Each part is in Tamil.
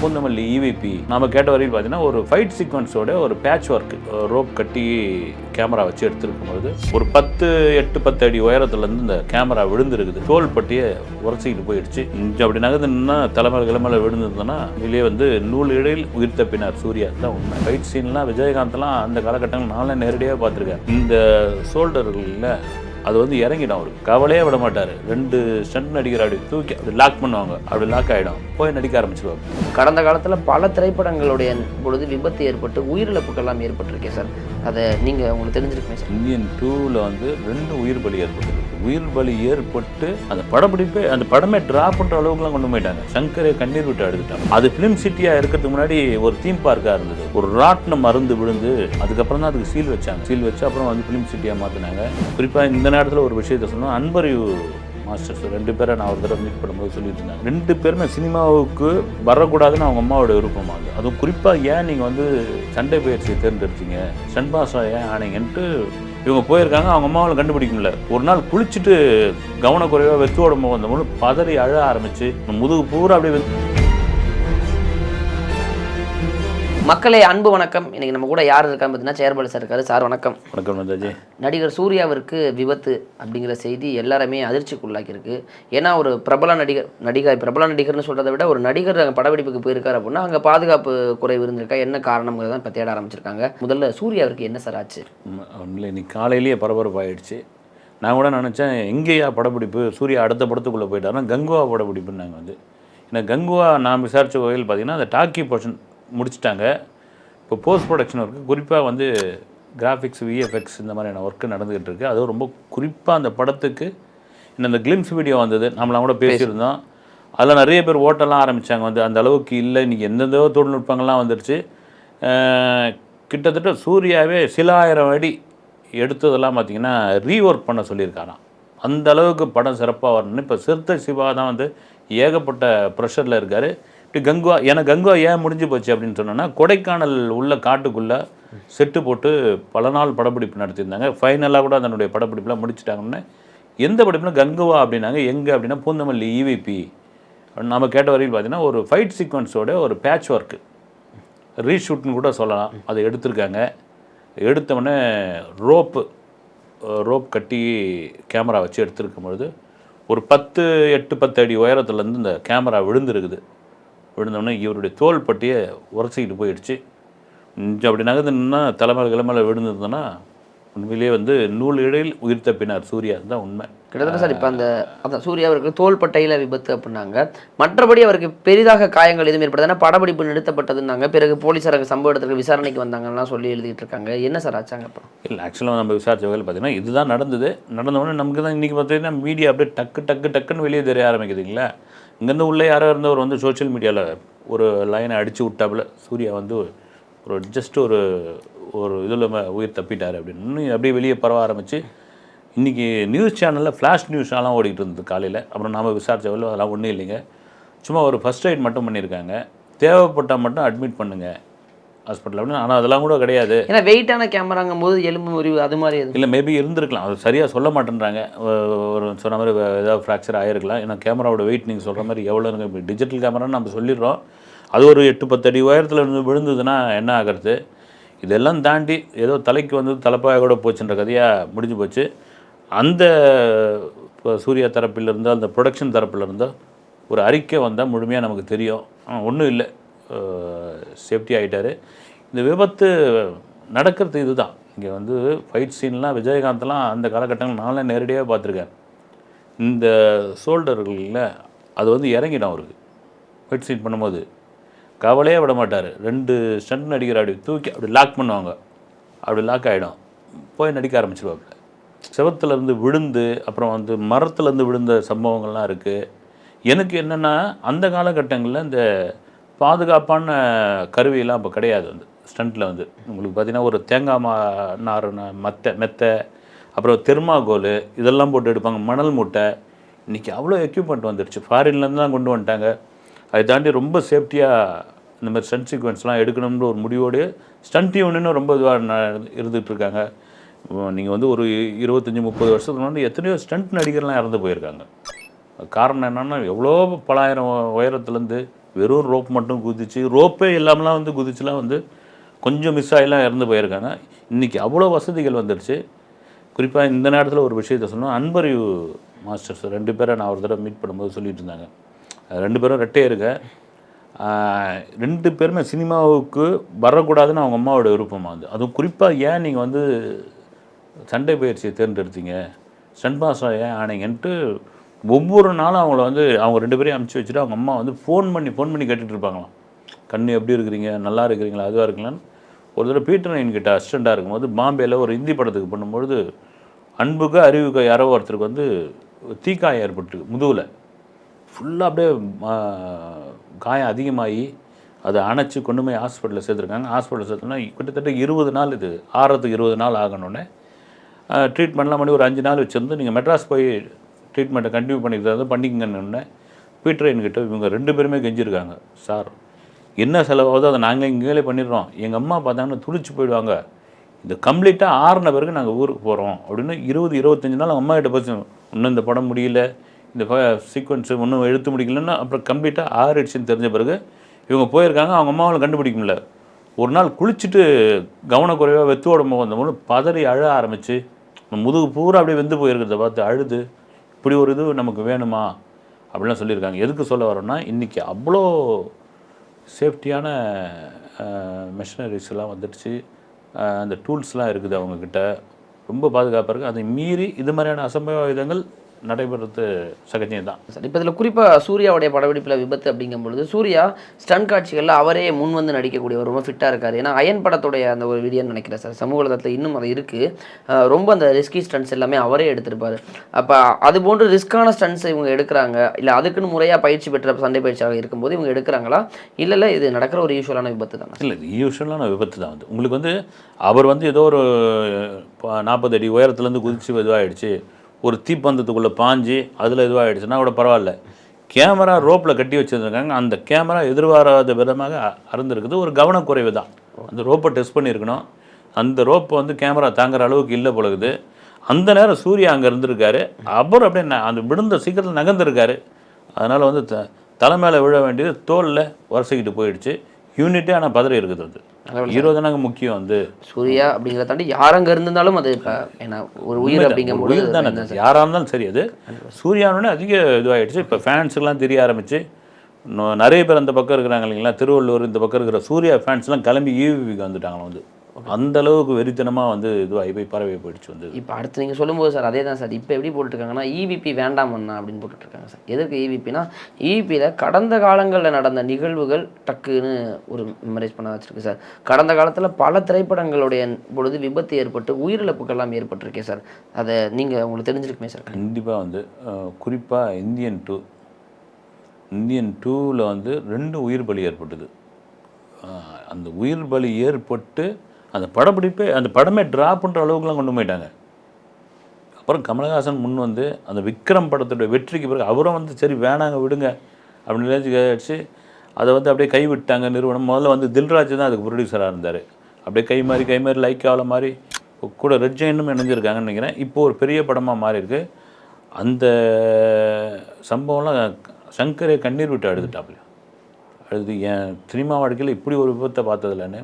பூந்தமல்லி இவிபி நாம கேட்ட வரையில் பார்த்தீங்கன்னா ஒரு ஃபைட் சீக்வன்ஸோட ஒரு பேட்ச் ஒர்க் ரோப் கட்டி கேமரா வச்சு எடுத்திருக்கும் பொழுது ஒரு பத்து எட்டு பத்து அடி உயரத்துலேருந்து இந்த கேமரா விழுந்துருக்குது. தோல் பட்டியை உரசிக்கிட்டு போயிடுச்சு. இங்க அப்படி நகர்ந்துன்னா தலைமையில் கிளமலை விழுந்திருந்தோன்னா இதுலேயே வந்து நூல் இடையில் உயிர் தப்பினார் சூர்யா. தான் உண்மை. ஃபைட் சீன்லாம் விஜயகாந்த்லாம் அந்த காலகட்டங்கள் நானே நேரடியாக பார்த்துருக்கேன். இந்த ஷோல்டர்களில் அது வந்து இறங்கிடும் அவருக்கு கவலையே விட மாட்டார். ரெண்டு ஸ்டண்ட் நடிகர் அப்படி தூக்கி அப்படி லாக் பண்ணுவாங்க. அப்படி லாக் ஆகிடும் போய் நடிக்க ஆரம்பிச்சிருவாங்க. கடந்த காலத்தில் பல திரைப்படங்களுடைய பொழுது விபத்து ஏற்பட்டு உயிரிழப்புகள்லாம் ஏற்பட்டிருக்கே சார். அதை நீங்கள் உங்களுக்கு தெரிஞ்சிருக்குமே சார்? இந்தியன் டூவில் வந்து ரெண்டு உயிர் பலி ஏற்பட்டிருக்கு உயிர் பலி ஏற்பட்டு அந்த படப்பிடிப்பே அந்த படமே ட்ராப் பண்ணுற அளவுக்குலாம் கொண்டு போயிட்டாங்க. சங்கரே கண்ணீர் விட்டு எடுத்துட்டாங்க அது ஃபிலிம் சிட்டியாக இருக்கிறதுக்கு முன்னாடி ஒரு தீம் பார்க்காக இருந்தது. ஒரு ராட்டினம் மருந்து விழுந்து அதுக்கப்புறம் தான் அதுக்கு சீல் வச்சாங்க. சீல் வச்சு அப்புறம் வந்து ஃபிலிம் சிட்டியாக மாற்றினாங்க குறிப்பாக இந்த நேரத்தில் ஒரு விஷயத்த சொன்னால் அன்பறிவு மாஸ்டர்ஸ் ரெண்டு பேரை நான் ஒரு தடவை மீட் பண்ணும்போது சொல்லிட்டு இருந்தேன் ரெண்டு பேருமே சினிமாவுக்கு வரக்கூடாதுன்னு அவங்க அம்மாவோட விருப்பமா அது. அதுவும் குறிப்பாக ஏன் நீங்கள் வந்து சண்டை பயிற்சியை தேர்ந்தெடுத்தீங்க? சண்பாசா ஏன் ஆனீங்கன்ட்டு இவங்க போயிருக்காங்க அவங்க அம்மாவால் கண்டுபிடிக்க முடியல. ஒரு நாள் குளிச்சுட்டு கவனக்குறைவாக வெத்து உடம்பு வந்தவங்க பதறி அழ ஆரம்பிச்சு முதுகு பூரா அப்படியே மக்களே அன்பு வணக்கம். இன்னைக்கு நம்ம கூட யார் இருக்கான்னு பார்த்தீங்கன்னா செயற்பாடு சார் இருக்காரு. சார் வணக்கம். வணக்கம் நந்தாஜி நடிகர் சூர்யாவிற்கு விபத்து அப்படிங்கிற செய்தி எல்லாருமே அதிர்ச்சிக்குள்ளாக்கியிருக்கு. ஏன்னா ஒரு பிரபல நடிகர் நடிகர் பிரபல நடிகர்னு சொல்கிறத விட ஒரு நடிகர் அங்கே படப்பிடிப்புக்கு போயிருக்காரு அப்படின்னா அங்கே பாதுகாப்பு குறைவு இருந்திருக்கா என்ன காரணங்கிறத இப்போ தேட ஆரம்பிச்சிருக்காங்க. முதல்ல சூர்யாவிற்கு என்ன சார் ஆச்சு? இல்லை இன்னைக்கு காலையிலேயே பரபரப்பாயிடுச்சு. நான் கூட நினச்சேன் எங்கேயா படப்பிடிப்பு சூர்யா அடுத்த படத்துக்குள்ளே போயிட்டாருன்னா கங்குவா படப்பிடிப்புன்னு நாங்கள் வந்து. ஏன்னா கங்குவா நான் விசாரித்த வகையில் பார்த்தீங்கன்னா அந்த டாக்கி போர்ஷன் முடிச்சிட்டாங்க. இப்போ போஸ்ட் ப்ரொடக்ஷன் ஒர்க்கு குறிப்பாக வந்து கிராஃபிக்ஸ் விஎஃப்எக்ஸ் இந்த மாதிரியான ஒர்க்கு நடந்துகிட்டு இருக்கு. அதுவும் ரொம்ப குறிப்பாக அந்த படத்துக்கு இன்னும் இந்த கிளிம்ஸ் வீடியோ வந்தது நம்மளாம் கூட பேசியிருந்தோம். அதில் நிறைய பேர் ஓட்டெல்லாம் ஆரம்பித்தாங்க வந்து அந்த அளவுக்கு இல்லை. இன்றைக்கி எந்தெந்தோ தொழில்நுட்பங்கள்லாம் வந்துருச்சு. கிட்டத்தட்ட சூர்யாவே சில ஆயிரம் அடி எடுத்ததெல்லாம் பார்த்தீங்கன்னா ரீஒர்க் பண்ண சொல்லியிருக்காராம். அந்த அளவுக்கு படம் சிறப்பாக வரணும்னு இப்போ சிறுத்தை சிவா தான் வந்து ஏகப்பட்ட ப்ரெஷரில் இருக்கார். இப்படி கங்குவா எனக்கு கங்குவா ஏன் முடிஞ்சு போச்சு அப்படின்னு சொன்னோன்னா கொடைக்கானல் உள்ள காட்டுக்குள்ளே செட்டு போட்டு பல நாள் படப்பிடிப்பு நடத்தியிருந்தாங்க. ஃபைனலாக கூட அதனுடைய படப்பிடிப்புலாம் முடிச்சிட்டாங்கன்னு. எந்த படப்புனா கங்குவா அப்படின்னாங்க. எங்கே அப்படின்னா பூந்தமல்லி E இவிபி நம்ம கேட்ட வரையில் பார்த்தீங்கன்னா ஒரு ஃபைட் சீக்வன்ஸோட ஒரு பேட்ச் ஒர்க்கு ரீஷூட்னு கூட சொல்லலாம். அதை எடுத்திருக்காங்க. எடுத்தவொடனே ரோப்பு ரோப் கட்டி கேமரா வச்சு எடுத்திருக்கும் பொழுது ஒரு பத்து எட்டு பத்து அடி உயரத்துலேருந்து இந்த கேமரா விழுந்திருக்குது. விழுந்தோடனே இவருடைய தோல் பட்டியை உரசிக்கிட்டு போயிடுச்சு. கொஞ்சம் அப்படி நகர்ந்துன்னா தலைமையில் கிளமையில் விழுந்திருந்தோன்னா உண்மையிலேயே வந்து நூல் இடையில் உயிர் தப்பினார் சூர்யா. தான் உண்மை. கிட்டத்தட்ட சார் இப்போ அந்த அதான் சூர்யா அவருக்கு தோள்பட்டையில் விபத்து அப்படின்னாங்க. மற்றபடி அவருக்கு பெரிதாக காயங்கள் எதுவும் ஏற்படுது. ஏன்னா படப்பிடிப்பு நிறுத்தப்பட்டதுன்னாங்க. பிறகு அங்கே சம்பவ இடத்துக்கு விசாரணைக்கு வந்தாங்கலாம் சொல்லி எழுதிட்டு இருக்காங்க. என்ன சார் ஆச்சாங்க அப்புறம்? இல்லை ஆக்சுவலாக நம்ம விசாரிச்ச வகையில் பார்த்தீங்கன்னா இதுதான் நடந்தது. நடந்தவொடனே நமக்கு தான் இன்றைக்கி பார்த்தீங்கன்னா மீடியா அப்படியே டக்கு டக்கு டக்குன்னு வெளியே தெரிய ஆரம்பிக்குதுங்களா இங்கேருந்து உள்ளே யாரோ இருந்தவர் வந்து சோஷியல் மீடியாவில் ஒரு லைனை அடித்து விட்டாப்புல சூர்யா வந்து ஒரு ஜஸ்ட் ஒரு ஒரு இதில் உயிர் தப்பிட்டார் அப்படின்னு. இன்னும் அப்படியே வெளியே பரவ ஆரம்பித்து இன்றைக்கி நியூஸ் சேனலில் ஃப்ளாஷ் நியூஸ்லாம் ஓடிக்கிட்டு இருந்தது காலையில். அப்புறம் நாம் விசாரிச்ச அதெல்லாம் ஒன்றும் இல்லைங்க. சும்மா ஒரு ஃபஸ்ட் எய்ட் மட்டும் பண்ணியிருக்காங்க. தேவைப்பட்டால் மட்டும் அட்மிட் பண்ணுங்கள் ஹாஸ்பிட்டல் அப்படின்னு ஆனால் அதெல்லாம் கூட கிடையாது. ஏன்னா வெயிட்டான கேமராங்கும் போது எலும்பு முறிவு அது மாதிரி இல்லை மேபி இருந்திருக்கலாம். அது சரியாக சொல்ல மாட்டேன்றாங்க. ஒரு சொன்ன மாதிரி ஏதாவது ஃப்ராக்சர் ஆகிருக்கலாம் ஏன்னா கேமராவோட வெயிட் நீங்கள் சொல்கிற மாதிரி எவ்வளோ இருக்கு இப்போ டிஜிட்டல் கேமரான்னு நம்ம சொல்லிடுறோம். அது ஒரு எட்டு பத்து அடி உயரத்தில் இருந்து விழுந்ததுன்னா என்ன ஆகிறது? இதெல்லாம் தாண்டி ஏதோ தலைக்கு வந்து தலைப்பாய கூட போச்சுன்ற கதையாக முடிஞ்சு போச்சு. அந்த இப்போ சூர்யா தரப்பில் இருந்தோ அந்த ப்ரொடக்ஷன் தரப்பில் இருந்தோ ஒரு அறிக்கை வந்தால் முழுமையாக நமக்கு தெரியும். ஒன்றும் இல்லை. சேஃப்டி ஆகிட்டாரு இந்த விபத்து நடக்கிறது இதுதான். இங்கே வந்து ஃபைட் சீன்லாம் விஜயகாந்த்லாம் அந்த காலகட்டங்கள் நானே நேரடியாக பார்த்துருக்கேன். இந்த சோல்டர்களில் அது வந்து இறங்கிடும் அவருக்கு. ஃபைட் சீன் பண்ணும்போது. கவலையே விட மாட்டார். ரெண்டு ஸ்டண்ட் நடிக்கிற அப்படி தூக்கி அப்படி லாக் பண்ணுவாங்க. அப்படி லாக் ஆகிடும் போய் நடிக்க ஆரம்பிச்சிருவாப்புல செவத்துலேருந்து விழுந்து அப்புறம் வந்து மரத்துலேருந்து விழுந்த சம்பவங்கள்லாம் இருக்குது எனக்கு என்னென்னா அந்த காலகட்டங்களில் இந்த பாதுகாப்பான கருவியெல்லாம் இப்போ கிடையாது வந்து ஸ்டண்ட்டில் வந்து. உங்களுக்கு பார்த்தீங்கன்னா ஒரு தேங்காய் மா நார் ந- மத்தை மெத்தை அப்புறம் தெர்மாகோல் இதெல்லாம் போட்டு எடுப்பாங்க. மணல் மூட்டை. இன்றைக்கி அவ்வளோ எக்யூப்மெண்ட் வந்துடுச்சு ஃபாரின்லேருந்து தான் கொண்டு வந்துட்டாங்க. அதை தாண்டி ரொம்ப சேஃப்டியாக இந்த மாதிரி ஸ்டண்ட் சீக்வன்ஸ்லாம் எடுக்கணும்னு ஒரு முடிவோடு ஸ்டண்ட் யூனியனும் ரொம்ப இதுவாக இருந்துகிட்ருக்காங்க நீங்கள் வந்து ஒரு இருபத்தஞ்சி முப்பது வருஷத்துக்கு முன்னாடி எத்தனையோ ஸ்டண்ட் நடிகர்லாம் இறந்து போயிருக்காங்க. காரணம் என்னென்னா எவ்வளோ பலாயிரம் உயரத்துலேருந்து வெறும் ரோப் மட்டும் குதிச்சு ரோப்பே இல்லாமலாம் வந்து குதிச்சுலாம் வந்து கொஞ்சம் மிஸ் ஆகிலாம் இறந்து போயிருக்காங்க. இன்றைக்கி அவ்வளோ வசதிகள் வந்துடுச்சு குறிப்பாக இந்த நேரத்தில் ஒரு விஷயத்த சொன்னோம் அன்பறிவு மாஸ்டர்ஸ் ரெண்டு பேரை நான் ஒரு தடவை மீட் பண்ணும்போது சொல்லிட்டு இருந்தாங்க ரெண்டு பேரும் ரெட்டே இருக்க. ரெண்டு பேருமே சினிமாவுக்கு வரக்கூடாதுன்னு அவங்க அம்மாவோட விருப்பமாக வந்து அதுவும் குறிப்பாக ஏன் நீங்கள் வந்து சண்டை பயிற்சியை தேர்ந்தெடுத்தீங்க? ஸ்டண்ட் மாஸ்டர் ஏன் ஆனீங்கன்ட்டு ஒவ்வொரு நாளும் அவங்கள வந்து அவங்க ரெண்டு பேரையும் அனுப்பிச்சி வச்சுட்டு அவங்க அம்மா வந்து ஃபோன் பண்ணி ஃபோன் பண்ணி கேட்டுட்டு இருப்பாங்களாம். கண்ணு எப்படி இருக்கிறீங்க? நல்லா இருக்கிறீங்களா? அதுவாக இருக்கலான்னு ஒரு தடவை பீட்டர் நைன் கிட்ட அசிஸ்டண்ட்டாக இருக்கும்போது பாம்பேயில் ஒரு ஹிந்தி படத்துக்கு பண்ணும்பொழுது அன்புக்கு அறிவுக்கு யாரோ ஒருத்தருக்கு வந்து தீக்காயம் ஏற்பட்டு முதுகில். ஃபுல்லாக அப்படியே காயம் அதிகமாகி அதை அணைச்சி கொண்டு போய் ஹாஸ்பிட்டலில் சேர்த்துருக்காங்க. ஹாஸ்பிட்டலில் சேர்த்தோன்னா கிட்டத்தட்ட இருபது நாள் இது ஆறத்துக்கு இருபது நாள் ஆகணுன்னே ட்ரீட்மெண்ட்லாம் பண்ணி ஒரு அஞ்சு நாள் வச்சுருந்து நீங்கள் மெட்ராஸ் போய் ட்ரீட்மெண்ட்டை கண்டினியூ பண்ணிக்கிறது பண்ணிக்கங்கன்னு பீட்டர் என்கிட்ட இவங்க ரெண்டு பேருமே கெஞ்சிருக்காங்க. சார் என்ன செலவாகுதோ அதை நாங்கள் இங்கேயே பண்ணிடுறோம். எங்கள் அம்மா பார்த்தாங்கன்னா துடிச்சு போயிடுவாங்க. இந்த கம்ப்ளீட்டாக ஆறின பிறகு நாங்கள் ஊருக்கு போகிறோம் அப்படின்னு இருபது இருபத்தஞ்சு நாள் அவங்க அம்மா கிட்ட பேச இன்னும் இந்த படம் முடியல. இந்த சீக்வன்ஸு ஒன்றும் எழுத்து முடிக்கலன்னா அப்புறம் கம்ப்ளீட்டாக ஆறிடுச்சுன்னு தெரிஞ்ச பிறகு இவங்க போயிருக்காங்க. அவங்க அம்மாவில் கண்டுபிடிக்க முடியல. ஒரு நாள் குளிச்சுட்டு கவனக்குறைவாக வெத்து உடம்பு வந்தவங்களும் பதறி அழ ஆரம்பிச்சு முதுகு பூரா அப்படியே வெந்து போயிருக்கிறத பார்த்து அழுது. இப்படி ஒரு இது நமக்கு வேணுமா? அப்படிலாம் சொல்லியிருக்காங்க. எதுக்கு சொல்ல வரோன்னா இன்றைக்கி அவ்வளோ சேஃப்டியான மெஷினரிஸ்லாம் வந்துடுச்சு. அந்த டூல்ஸ்லாம் இருக்குது அவங்கக்கிட்ட ரொம்ப பாதுகாப்பாக இருக்குது அதை மீறி இது மாதிரியான அசம்பாவிதங்கள் நடைபெறது சகஜம் தான் சார் இப்போ இதில் குறிப்பாக சூர்யாவுடைய படப்பிடிப்பில் விபத்து அப்படிங்கும் பொழுது சூர்யா ஸ்டன் காட்சிகளில் அவரே முன் வந்து நடிக்கக்கூடிய ஒரு ரொம்ப ஃபிட்டாக இருக்கார். ஏன்னா அயன் படத்துடைய அந்த ஒரு வீடியோன்னு நினைக்கிறேன் சார். சமூக வலைதளத்தில் இன்னும் அது இருக்குது ரொம்ப அந்த ரிஸ்கி ஸ்டன்ஸ் எல்லாமே அவரே எடுத்திருப்பாரு. அப்போ அது போன்று ரிஸ்கான ஸ்டன்ஸ் இவங்க எடுக்கிறாங்க. இல்லை அதுக்குன்னு முறையாக பயிற்சி பெற்ற சண்டை பயிற்சியாக இருக்கும்போது இவங்க எடுக்கிறாங்களா? இல்லை இல்லை இது நடக்கிற ஒரு யூஸ்வலான விபத்து தானே? இல்லை இது யூஸ்வலான விபத்து தான் வந்து உங்களுக்கு வந்து அவர் வந்து ஏதோ ஒரு நாற்பது அடி உயரத்துலேருந்து குதிச்சு இதுவாகிடுச்சு ஒரு தீப்பந்தத்துக்குள்ளே பாஞ்சு அதில் இதுவாகிடுச்சுன்னா கூட பரவாயில்ல. கேமரா ரோப்பில் கட்டி வச்சுருந்துருக்காங்க. அந்த கேமரா எதிர்பாராத விதமாக அறந்துருக்குது ஒரு கவனக்குறைவு தான். அந்த ரோப்பை டெஸ்ட் பண்ணியிருக்கணும். அந்த ரோப்பை வந்து கேமரா தாங்குற அளவுக்கு இல்லை பொழுது அந்த நேரம் சூர்யா அங்கே இருந்திருக்காரு. அப்புறம் அப்படியே ந- அந்த விழுந்த சீக்கிரத்தில் நகர்ந்துருக்காரு. அதனால் வந்து த தலை மேலே விழ வேண்டியது தோலில் உரசிக்கிட்டு போயிடுச்சு. யூனிட்டே ஆனால் பதறி இருக்குது அது. ஹீரோ தானங்க முக்கியம் வந்து? சூர்யா அப்படிங்கிறத தாண்டி யார் அங்கே இருந்திருந்தாலும் அது இப்போ ஏன்னா ஒரு உயிர் அப்படிங்கும் ஒரு உயிர் தானே அது. யாரா இருந்தாலும் சரி அது சூர்யானோடனே அதிக இதுவாகிடுச்சு இப்போ ஃபேன்ஸுக்கெல்லாம் தெரிய ஆரம்பிச்சு. நிறைய பேர் அந்த பக்கம் இருக்கிறாங்க இல்லைங்களா? திருவள்ளூர் இந்த பக்கம் இருக்கிற சூர்யா ஃபேன்ஸ்லாம் கிளம்பி ஈவிக்கு வந்துட்டாங்க வந்து. அந்த அளவுக்கு வெறித்தனமாக வந்து இதுவாகி போய் பரவி போயிடுச்சு வந்து. இப்போ அடுத்து நீங்கள் சொல்லும்போது சார் அதே தான் சார். இப்போ எப்படி போட்டுருக்காங்கன்னா இவிபி வேண்டாம் அண்ணா அப்படின்னு போட்டுட்ருக்காங்க சார். எதுக்கு E இவிபினா இவிபியில் கடந்த காலங்களில் நடந்த நிகழ்வுகள் டக்குன்னு ஒரு மெமரைஸ் பண்ண வச்சிருக்கு சார். கடந்த காலத்தில் பல திரைப்படங்களுடைய பொழுது விபத்து ஏற்பட்டு உயிரிழப்புகள்லாம் ஏற்பட்டிருக்கே சார். அதை நீங்கள் உங்களுக்கு தெரிஞ்சிருக்குமே சார். கண்டிப்பாக வந்து குறிப்பாக இந்தியன் டூ இந்தியன் டூவில் வந்து ரெண்டு உயிர் பலி ஏற்பட்டது. அந்த உயிர் பலி ஏற்பட்டு அந்த படப்பிடிப்பே அந்த படமே ட்ரா பண்ணுற அளவுக்குலாம் கொண்டு போயிட்டாங்க. அப்புறம் கமலஹாசன் முன் வந்து அந்த விக்ரம் படத்துடைய வெற்றிக்கு பிறகு அவரும் வந்து சரி வேணாங்க விடுங்க அப்படின்னு நினைச்சு அதை வந்து அப்படியே கைவிட்டாங்க நிறுவனம். முதல்ல வந்து தில்ராஜ் தான் அதுக்கு ப்ரொடியூசராக இருந்தார். அப்படியே கை மாறி கை மாறி லைக் ஆகல மாதிரி கூட ரெட் ஜெயினும் இணைஞ்சிருக்காங்கன்னு நினைக்கிறேன். இப்போ ஒரு பெரிய படமாக மாறி இருக்கு அந்த சம்பவம்லாம் சங்கரே கண்ணீர் விட்டு அழுதுட்டாப்புல. அழுது என் சினிமா வாழ்க்கையில் இப்படி ஒரு விபத்தை பார்த்ததில்லன்னு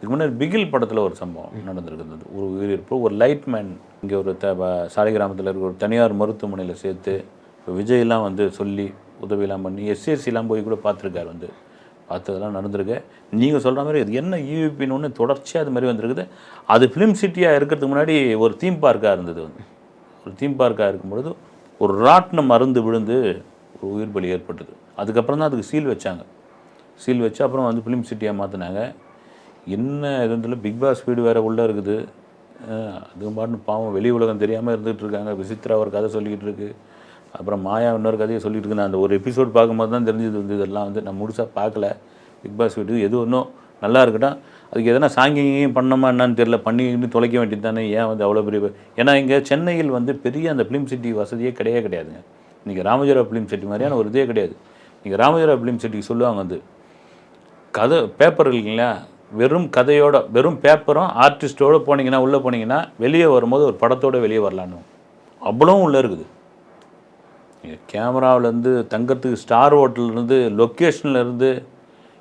இதுக்கு முன்னாடி பிகில் படத்தில் ஒரு சம்பவம் நடந்திருக்குது ஒரு உயிரிழப்பு. ஒரு லைட் மேன் இங்கே ஒரு த சாலை கிராமத்தில் இருக்க ஒரு தனியார் மருத்துவமனையில் சேர்த்து இப்போ விஜய்லாம் வந்து சொல்லி உதவியெல்லாம் பண்ணி எஸ்எஸ்சிலாம் போய் கூட பார்த்துருக்காரு வந்து. பார்த்ததெல்லாம் நடந்திருக்கு. நீங்கள் சொல்கிற மாதிரி அது என்ன யூபின்னு ஒன்று தொடர்ச்சியாக அது மாதிரி வந்திருக்குது. அது ஃபிலிம் சிட்டியாக இருக்கிறதுக்கு முன்னாடி ஒரு தீம் பார்க்காக இருந்தது வந்து. ஒரு தீம் பார்க்காக இருக்கும் பொழுது ஒரு ராட்டினம் மருந்து விழுந்து ஒரு உயிர் பலி ஏற்பட்டது. அதுக்கப்புறம் தான் அதுக்கு சீல் வச்சாங்க. சீல் வச்சு அப்புறம் வந்து ஃபிலிம் சிட்டியாக மாற்றினாங்க என்ன இது பிக் பாஸ் வீடு வேறு உள்ளே இருக்குது. அது அதுவும் பாட்டு பாவம் வெளி உலகம் தெரியாமல் இருந்துகிட்டு இருக்காங்க. விசித்ரா ஒரு கதை சொல்லிக்கிட்டு இருக்கு. அப்புறம் மாயா இன்னொரு கதையை சொல்லிட்டு இருக்கு. நான் அந்த ஒரு எபிசோட் பார்க்கும்போது தான் தெரிஞ்சது வந்து இதெல்லாம் வந்து நான் முழுசாக பார்க்கல. பிக் பாஸ் வீடு எது ஒன்றும் நல்லா இருக்கட்டும் அதுக்கு எதனா சாங்கிங்கையும் பண்ணோமா என்னன்னு தெரியல. பண்ணிக்கிட்டு தொலைக்க வேண்டியது தானே. ஏன் வந்து அவ்வளோ பெரிய ஏன்னா இங்கே சென்னையில் வந்து பெரிய அந்த ஃபிலிம் சிட்டி வசதியே கிடையவே கிடையாதுங்க. இன்றைக்கி ராமஜரா ஃபிலிம் சிட்டி மாதிரியான ஒரு இதே கிடையாது. நீங்கள் ராமஜரா ஃபிலிம் சிட்டிக்கு சொல்லுவாங்க வந்து. கதை பேப்பர் இல்லைங்களா? வெறும் கதையோட வெறும் பேப்பரும் ஆர்டிஸ்ட்டோட போனீங்கன்னா உள்ளே போனீங்கன்னா வெளியே வரும்போது ஒரு படத்தோட வெளியே வரலான்னு. அவ்வளவும் உள்ளே இருக்குது. கேமராவிலேருந்து தங்கத்துக்கு ஸ்டார் ஹோட்டல்லேருந்து லொக்கேஷன்லேருந்து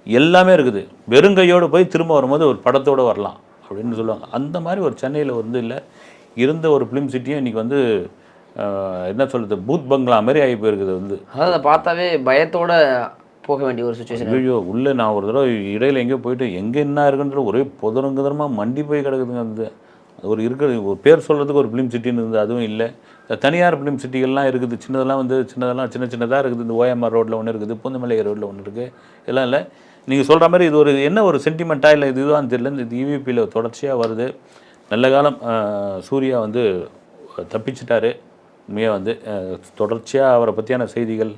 எல்லாமே இருக்குது. வெறுங்கையோடு போய் திரும்ப வரும்போது ஒரு படத்தோடு வரலாம் அப்படின்னு சொல்லுவாங்க. அந்த மாதிரி ஒரு சென்னையில் வந்து இல்லை. இருந்த ஒரு ஃபிலிம் சிட்டியும் இன்றைக்கி வந்து என்ன சொல்கிறது பூத் பங்களா மாதிரி ஆகி போயிருக்குது வந்து. அதாவது அதை பார்த்தாவே பயத்தோட போக வேண்டிய ஒரு சுச்சுவேஷன் ஐயோ உள்ளே நான் ஒரு தடவை இடையில எங்கேயோ போயிட்டு எங்கே என்ன இருக்குன்ற ஒரே புதரங்குதரமாக மண்டி போய் கிடக்குதுங்க அந்த அது ஒரு இருக்கிற ஒரு பேர் சொல்கிறதுக்கு ஒரு ஃபிலிம் சிட்டின்னு இருந்தது அதுவும் இல்லை. தனியார் ஃபிலிம் சிட்டிகள்லாம் இருக்குது சின்னதெல்லாம் வந்து சின்னதெல்லாம் சின்ன சின்னதாக இருக்குது. இந்த ஓஎம்ஆர் ரோட்டில் ஒன்று இருக்குது பூந்தமலை ரோட்டில் ஒன்று இருக்குது எல்லாம் இல்லை. நீங்கள் சொல்கிற மாதிரி இது ஒரு என்ன ஒரு சென்டிமெண்ட்டாக இல்லை இது இதுதான் தெரியல. இந்த இவிபியில் தொடர்ச்சியாக வருது. நல்ல காலம் சூர்யா வந்து தப்பிச்சிட்டாரு. உண்மையாக வந்து தொடர்ச்சியாக அவரை பற்றியான செய்திகள்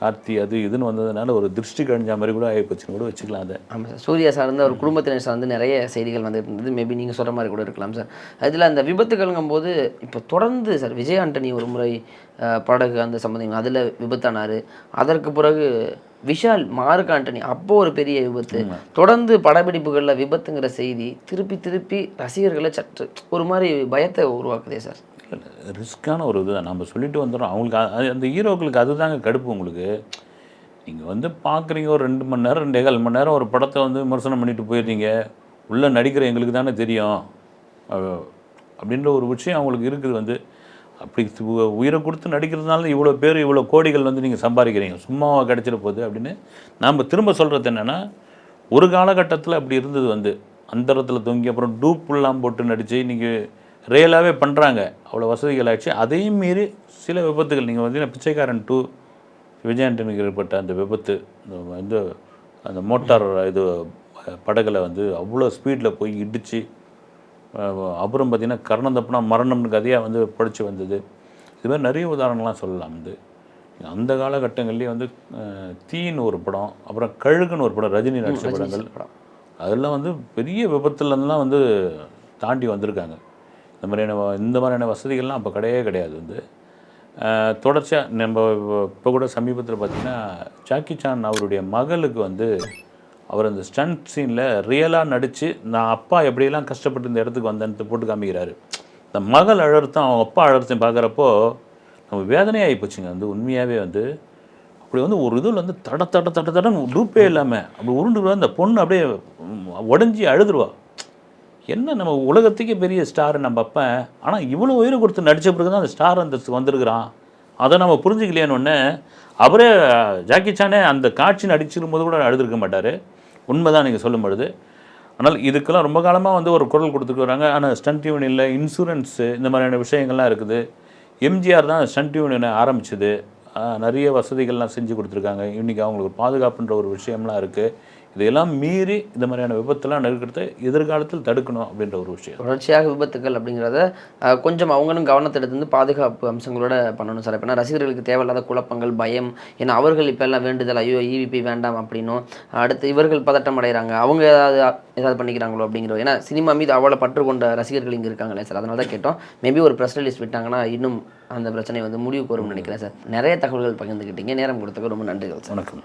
கார்த்தி அது இதுன்னு வந்ததுனால ஒரு திருஷ்டி கழிஞ்ச மாதிரி கூட ஆகிப்போச்சுன்னு கூட வச்சுக்கலாம் அதை. ஆமாம் சார். சூர்யா சார்ந்த ஒரு குடும்பத்தினர் சார்ந்து நிறைய செய்திகள் வந்து இருந்தது மேபி நீங்கள் சொல்கிற மாதிரி கூட இருக்கலாம் சார். அதில் அந்த விபத்துகள்ங்கும் போது இப்போ தொடர்ந்து சார் விஜய் ஆண்டனி ஒரு முறை படகு அந்த சம்மந்தம் அதில் விபத்தானார். அதற்கு பிறகு விஷால் மார்க் ஆண்டனி அப்போ ஒரு பெரிய விபத்து. தொடர்ந்து படப்பிடிப்புகளில் விபத்துங்கிற செய்தி திருப்பி திருப்பி ரசிகர்களை சற்று ஒரு மாதிரி பயத்தை உருவாக்குதே சார். ரிஸ்க்கான ஒரு இதுதான். நம்ம சொல்லிட்டு வந்துடுறோம் அவங்களுக்கு அது- அந்த ஹீரோக்களுக்கு அதுதாங்க கடுப்பு உங்களுக்கு. நீங்கள் வந்து பார்க்குறீங்க ஒரு ரெண்டு மணி நேரம் ரெண்டே கால் மணி நேரம் ஒரு படத்தை வந்து விமர்சனம் பண்ணிட்டு போயிடுறீங்க. உள்ளே நடிக்கிற எங்களுக்கு தானே தெரியும். அப்படின்ற ஒரு விஷயம் அவங்களுக்கு இருக்குது வந்து. அப்படி உயிரை கொடுத்து நடிக்கிறதுனால இவ்வளோ பேர் இவ்வளோ கோடிகள் வந்து நீங்கள் சம்பாதிக்கிறீங்க. சும்மாவாக கிடச்சிட போகுது அப்படின்னு நாம் திரும்ப சொல்கிறது என்னென்னா ஒரு காலகட்டத்தில் அப்படி இருந்தது வந்து. அந்தரத்தில் தொங்கி அப்புறம் டூப்புலாம் போட்டு நடித்து இன்றைக்கி ரியலாகவே பண்ணுறாங்க அவ்வளோ வசதிகள் ஆச்சு அதையும் மீறி சில விபத்துகள். நீங்கள் வந்து பிச்சைக்காரன் டூ விஜயாண்டனுக்கு ஏற்பட்ட அந்த விபத்து இந்த அந்த மோட்டார் இது படகுல வந்து அவ்வளோ ஸ்பீடில் போய் இடித்து அப்புறம் பார்த்திங்கன்னா கரணம் தப்புனா மரணம்னு கதையாக வந்து படித்து வந்தது. இது மாதிரி நிறைய உதாரணங்கள்லாம் சொல்லலாம். வந்து அந்த காலகட்டங்கள்லேயே வந்து தீன்னு ஒரு படம் அப்புறம் கழுகுன்னு ஒரு படம் ரஜினி நடித்த படங்கள். அதெல்லாம் வந்து பெரிய விபத்துலேருந்துலாம் வந்து தாண்டி வந்திருக்காங்க. இந்த மாதிரியான இந்த மாதிரியான வசதிகள்லாம் அப்போ கிடையவே கிடையாது வந்து. தொடர்ச்சியாக நம்ம இப்போ கூட சமீபத்தில் பார்த்திங்கன்னா ஜாக்கி சான் அவருடைய மகளுக்கு வந்து அவர் அந்த ஸ்டண்ட் சீனில் ரியலாக நடித்து நான் அப்பா எப்படியெல்லாம் கஷ்டப்பட்டு இந்த இடத்துக்கு வந்தேன்னு போட்டு காமிக்கிறாரு. இந்த மகள் அழறதும் அவங்க அப்பா அழறத்தையும் பார்க்குறப்போ நம்ம வேதனையாகி போச்சுங்க. வந்து உண்மையாகவே வந்து அப்படி வந்து ஒரு இதில் வந்து தட தட தட தடன்னு டூப்பே இல்லாமல் அப்படி உருண்டு அந்த பொண்ணு அப்படியே உடஞ்சி அழுதுருவா. என்ன நம்ம உலகத்துக்கே பெரிய ஸ்டார் நம்ம அப்போ ஆனால் இவ்வளோ உயிரை கொடுத்து நடித்த பிறகு தான் அந்த ஸ்டார் அந்த வந்திருக்கிறான். அதை நம்ம புரிஞ்சுக்கலையானொன்னே அவரே ஜாக்கி சானே அந்த காட்சி நடிச்சிருக்கும் போது கூட அழுதுருக்க மாட்டார். உண்மைதான் நீங்கள் சொல்லும் பொழுது. ஆனால் இதுக்கெல்லாம் ரொம்ப காலமாக வந்து ஒரு குரல் கொடுத்துட்டு வராங்க. ஆனால் யூனியன் இல்லை இன்சூரன்ஸு இந்த மாதிரியான விஷயங்கள்லாம் இருக்குது. எம்ஜிஆர் தான் ஸ்டன்ட் யூனியனை ஆரம்பிச்சது. நிறைய வசதிகள்லாம் செஞ்சு கொடுத்துருக்காங்க. இன்றைக்கி அவங்களுக்கு பாதுகாப்புன்ற ஒரு விஷயம்லாம் இருக்குது இதையெல்லாம் மீறி இந்த மாதிரியான விபத்தெல்லாம் நெருக்கிறத எதிர்காலத்தில் தடுக்கணும் அப்படின்ற ஒரு விஷயம். தொடர்ச்சியாக விபத்துக்கள் அப்படிங்கிறத கொஞ்சம் அவங்களும் கவனத்தை எடுத்து வந்து பாதுகாப்பு அம்சங்களோட பண்ணணும் சார். இப்போ ரசிகர்களுக்கு தேவையில்லாத குழப்பங்கள் பயம் ஏன்னா அவர்கள் இப்போ எல்லாம் வேண்டுதல் ஐயோ ஈவிபி வேண்டாம் அப்படின்னும். அடுத்து இவர்கள் பதட்டம் அடைகிறாங்க. அவங்க ஏதாவது ஏதாவது பண்ணிக்கிறாங்களோ அப்படிங்கிற ஏன்னா சினிமா மீது அவ்வளோ பற்று கொண்ட ரசிகர்கள் இங்கே இருக்காங்களே சார். அதனால தான் கேட்டோம். மேபி ஒரு ப்ரெஸ் ரிலீஸ் விட்டாங்கன்னா இன்னும் அந்த பிரச்சனை வந்து முடிவுக்கு வரும்னு நினைக்கிறேன் சார். நிறைய தகவல்கள் பகிர்ந்துக்கிட்டீங்க நேரம் கொடுத்ததுக்கு ரொம்ப நன்றிகள் சார். வணக்கம்.